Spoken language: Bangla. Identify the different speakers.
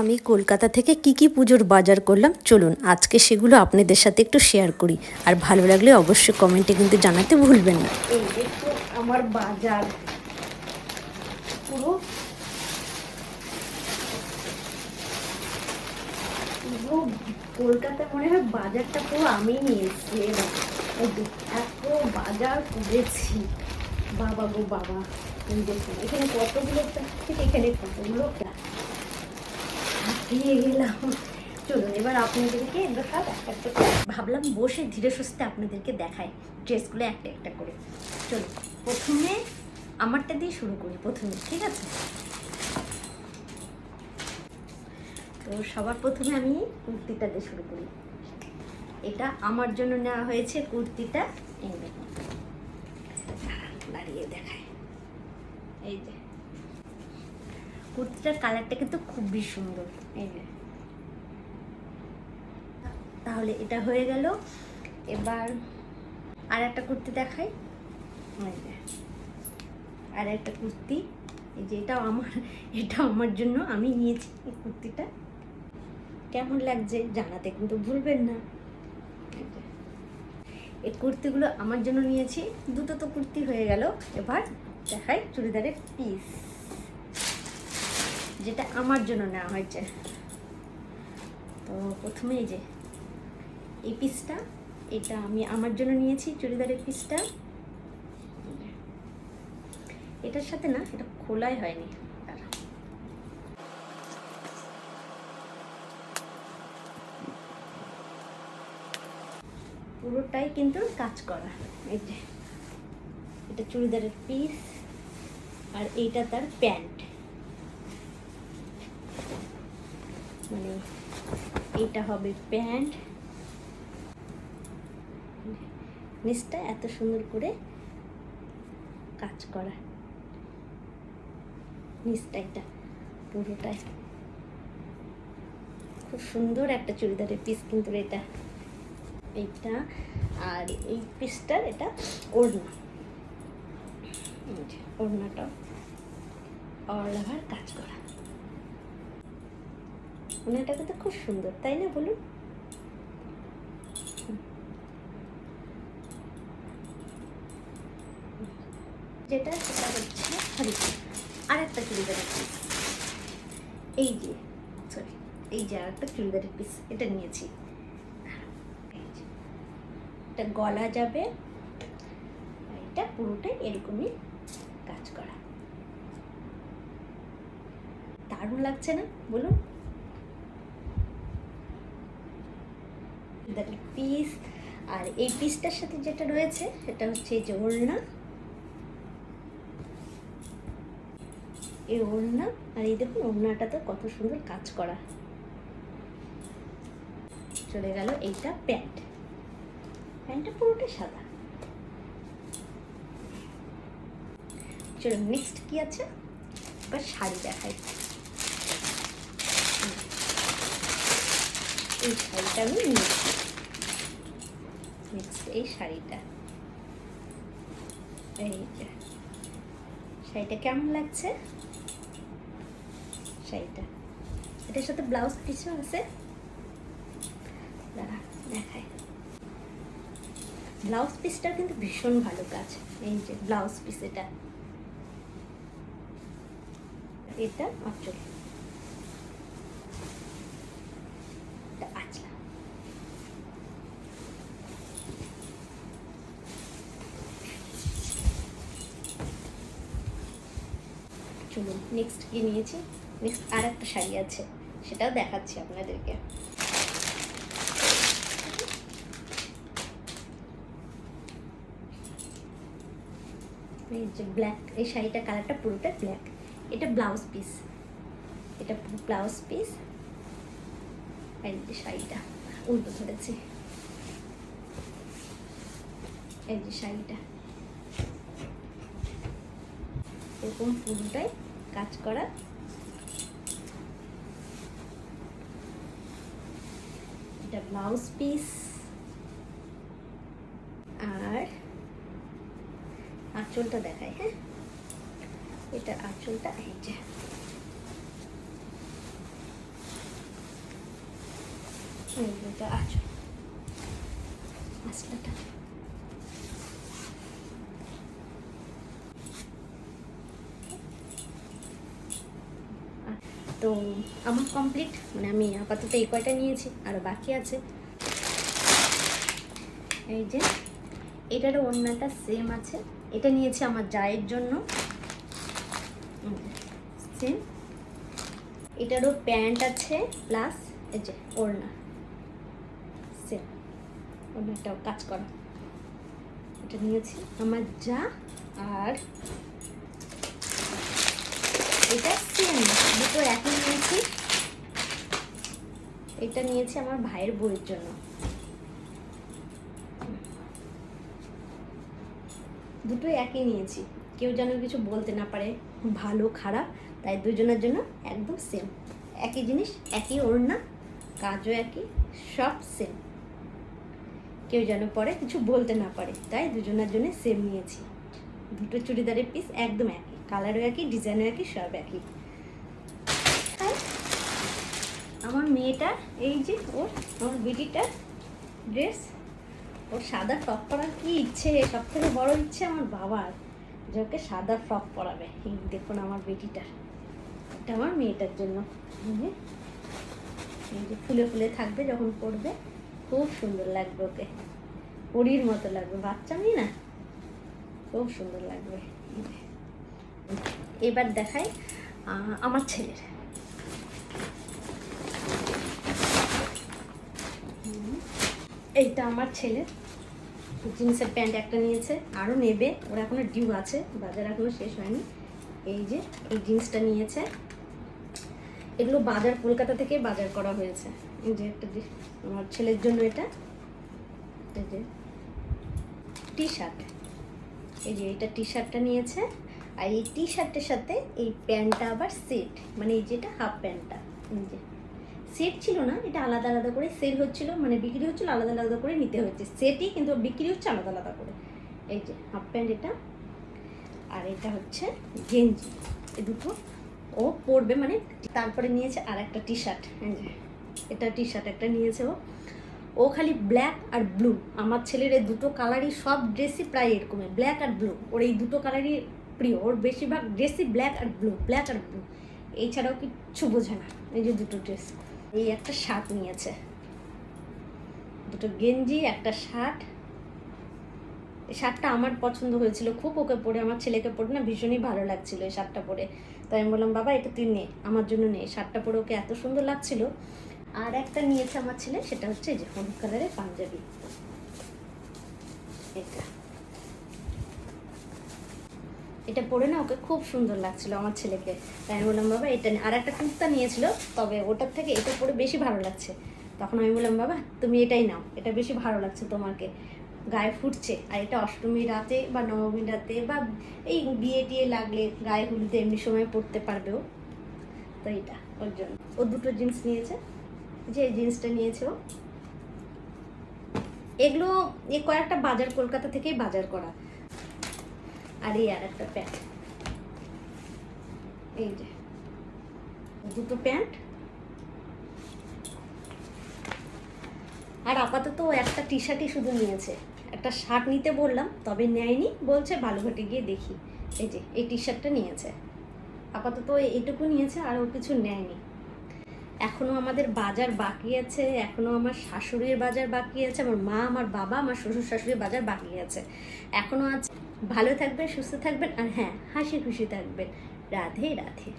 Speaker 1: আমি কলকাতা থেকে কি কি পুজোর বাজার করলাম, চলুন আজকে সেগুলো আপনাদের সাথে একটু শেয়ার করি। আর ভালো লাগলে অবশ্যই কমেন্টে কিন্তু জানাতে ভুলবেন না।
Speaker 2: আমার বাজার। পুরো। মনে হয় বাজারটা পুরো আমি নিয়ে এসেছি এবার এই যে এত বাজার করেছি। বাবা গো বাবা এখানে কতগুলো এখানে কতগুলো হাঁপিয়ে গেলাম। চলুন, এবার আপনাদেরকে সব একটা একটা করে ভাবলাম, বসে ধীরে সুস্থে আপনাদেরকে দেখাই, ড্রেসগুলো একটা একটা করে। চলুন, প্রথমে আমারটা দিয়ে শুরু করি, প্রথমে, ঠিক আছে? তো সবার প্রথমে আমি কুর্তিটা দিয়ে শুরু করি। এটা আমার জন্য নেওয়া হয়েছে কুর্তিটা। এই দাঁড়িয়ে দেখায় এই যে। কুর্তিটার কালারটা কিন্তু খুবই সুন্দর। এই যে। তাহলে এটা হয়ে গেল। এবার আর একটা কুর্তি দেখাই। আর একটা কুর্তি। এই যে এটাও আমার এটা আমার জন্য আমি নিয়েছি এই কুর্তিটা। কেমন লাগছে জানাতে কিন্তু ভুলবেন না। এই কুর্তিগুলো আমার জন্য নিয়েছি। দুটো তো কুর্তি হয়ে গেল। এবার দেখাই চুড়িদারের পিস যেটা আমার জন্য নেওয়া হয়েছে। তো প্রথমে এই যে, এই পিসটা এটা আমি আমার জন্য নিয়েছি, চুড়িদারের পিসটা এটার সাথে না, এটা খোলাই হয়নি। পুরোটাই কিন্তু কাজ করা। এই যে, এটা চুড়িদারের পিস আর এইটা তার প্যান্ট মানে এইটা হবে প্যান্ট। নিচটা এত সুন্দর করে কাজ করা। নিচটা এটা পুরোটাই। খুব সুন্দর একটা চুড়িদারের পিস কিন্তু এটা। এইটা, আর এই পিসটার এটা ওড়না। ওড়নাটা অলাভার কাজ করা। ওনাটা কিন্তু খুব সুন্দর, তাই না বলুন? যেটা সেটা হচ্ছে আর একটা চুড়িদারের পিস এই যে সরি এই যে আর একটা চুড়িদারের পিস এটা নিয়েছি। এটা গলা যাবে, এটা পুরোটাই এরকমই কাজ করা। দারুণ লাগছে না? বলুন। পিস আর এই পিসটার সাথে যেটা রয়েছে, সেটা হচ্ছে এই যে ওড়না। এই ওড়না আর এই দেখুন ওড়নাটা তো কত সুন্দর কাজ করা। চলে গেল এইটা প্যান্ট। প্যান্টটা পুরোটাই সাদা। চলো নেক্সট কি আছে? এবার শাড়ি দেখাই। এই শাড়িটা আমি নিয়েছি। নেক্সট এই শাড়িটা। এই যে। শাড়িটা কেমন লাগছে? শাড়িটা। এটার সাথে ব্লাউজ পিসও আছে। দেখায় ব্লাউজ পিসটা কিন্তু ভীষণ ভালো কাজ। এই যে ব্লাউজ পিস এটা। এটা আঁচল এটা আঁচলা চলুন নেক্সট কি নিয়েছি? নেক্সট আর একটা শাড়ি আছে, সেটাও দেখাচ্ছি আপনাদেরকে। এই যে ব্ল্যাক এই শাড়িটা কালারটা পুরোটা ব্ল্যাক এটা ব্লাউজ পিস এটা ব্লাউজ পিস আর এই যে শাড়িটা, উল্টো ধরেছি। এই যে শাড়িটা। এরকম পুরোটাই কাজ করা। এটা ব্লাউজ পিস আর আঁচলটা দেখাই হ্যাঁ? এটা আঁচলটা এই আঁচল। আসলাটা তো আমার কমপ্লিট মানে আমি আপাতত এই কয়টা নিয়েছি আরও বাকি আছে। এই যে, এটারও অন্যটা সেম আছে। এটা নিয়েছি আমার জায়ের জন্য। সেম এটারও প্যান্ট আছে প্লাস এই যে ওড়না। সেম ওড়নাটাও কাজ করা। এটা নিয়েছি। আমার যা আর এটা সেম, দুটো একই নিয়েছি। এটা নিয়েছি আমার ভাইয়ের বইয়ের জন্য। দুটো একই নিয়েছি। কেউ যেন কিছু বলতে না পারে, ভালো, খারাপ, তাই দুজনের জন্য একদম সেম। একই জিনিস, একই ওড়না, কাজও একই, সব সেম। কেউ যেন পরে কিছু বলতে না পারে, তাই দুজনের জন্য সেম নিয়েছি। দুটো চুড়িদারের পিস একদম একই। কালারও একই, ডিজাইনও একই, সব একই। আমার মেয়েটা, এই যে ওর আমার বেটিটার ড্রেস ওর সাদা ফ্রক পরার কি ইচ্ছে? সব থেকে বড় ইচ্ছে আমার বাবার, যে ওকে সাদা ফ্রক পরাবে। এই দেখুন আমার বেটিটার এটা আমার মেয়েটার জন্য। এই যে ফুলে ফুলে থাকবে যখন পড়বে খুব সুন্দর লাগবে ওকে। পরীর মতো লাগবে। বাচ্চা মেয়ে না? খুব সুন্দর লাগবে। এবার দেখাই আমার ছেলের। এইটা আমার ছেলে জিন্সের প্যান্ট একটা নিয়েছে আরও নেবে, ওর এখনও ডিউ আছে, বাজার এখনও শেষ হয়নি। এই যে, এই জিন্সটা নিয়েছে। এগুলো বাজার, কলকাতা থেকে বাজার করা হয়েছে। এই যে একটা আমার ছেলের জন্য এটা। এই যে টি শার্ট এই যে এটা টি শার্টটা নিয়েছে। আর এই টি শার্টের সাথে এই প্যান্টটা আবার সেট মানে এই যেটা হাফ প্যান্টটা এই যে। সেট ছিল না, এটা আলাদা আলাদা করে সেল হচ্ছিল মানে বিক্রি হচ্ছিল, আলাদা আলাদা করে নিতে হচ্ছে সেটই কিন্তু বিক্রি হচ্ছে আলাদা আলাদা করে। এই যে হাফ প্যান্ট এটা। আর এটা হচ্ছে গেঞ্জি এ দুটো। ও পরবে মানে তারপরে নিয়েছে আর একটা টি শার্ট এটা টি শার্ট একটা নিয়েছে ও। ও খালি ব্ল্যাক আর ব্লু আমার ছেলের এই দুটো কালারই সব ড্রেসই প্রায় এরকমই ব্ল্যাক আর ব্লু ওর এই দুটো কালারই প্রিয়, ওর বেশিরভাগ ড্রেসই ব্ল্যাক আর ব্লু ব্ল্যাক আর ব্লু এছাড়াও কিচ্ছু বোঝে না, এই যে দুটো ড্রেস এই একটা শার্ট নিয়েছে। দুটো গেঞ্জি, একটা শার্ট এই শার্টটা আমার পছন্দ হয়েছিল খুব, ওকে পরে, আমার ছেলেকে পরে না ভীষণই ভালো লাগছিল এই শার্টটা পরে। তাই আমি বললাম, বাবা, এটা তুই নে, আমার জন্য নে। শার্টটা পরে ওকে এত সুন্দর লাগছিল। আর একটা নিয়েছে আমার ছেলে, সেটা হচ্ছে যে হলুদ কালারের পাঞ্জাবি এটা এটা পরে না ওকে খুব সুন্দর লাগছিল আমার ছেলেকে। তাই আমি বললাম, বাবা, এটা আর একটা কুর্তা নিয়েছিল, তবে ওটার থেকে এটা পরে বেশি ভালো লাগছে। তখন আমি বললাম, বাবা, তুমি এটাই নাও, এটা বেশি ভালো লাগছে তোমাকে। গায়ে ফুটছে, আর এটা অষ্টমী রাতে বা নবমী রাতে বা এই বিয়ে টিয়ে লাগলে গায়ে হলুদে এমনি সময় পরতে পারবে ও। তো এটা ওর জন্য। ও দুটো জিন্স নিয়েছে, যে জিন্সটা নিয়েছে ও। এগুলো, এ কয়েকটা বাজার কলকাতা থেকেই বাজার করা। আর আর একটা প্যান্ট। এই যে, দুটো প্যান্ট। আর আপাতত একটা টি শার্টই শুধু নিয়েছে। একটা শার্ট নিতে বললাম, তবে নেয়নি, বলছে বালুঘাটে গিয়ে দেখি। এই যে, এই টি শার্টটা নিয়েছে। আপাতত এইটুকু নিয়েছে, আর ও কিছু নেয়নি। এখনও আমাদের বাজার বাকি আছে, এখনও আমার শাশুড়ির বাজার বাকি আছে, আমার মা, আমার বাবা, আমার শ্বশুর শাশুড়ির বাজার বাকি আছে। এখনও আছে ভালো থাকবেন সুস্থ থাকবেন আর হ্যাঁ হাসি খুশি থাকবেন রাধে রাধে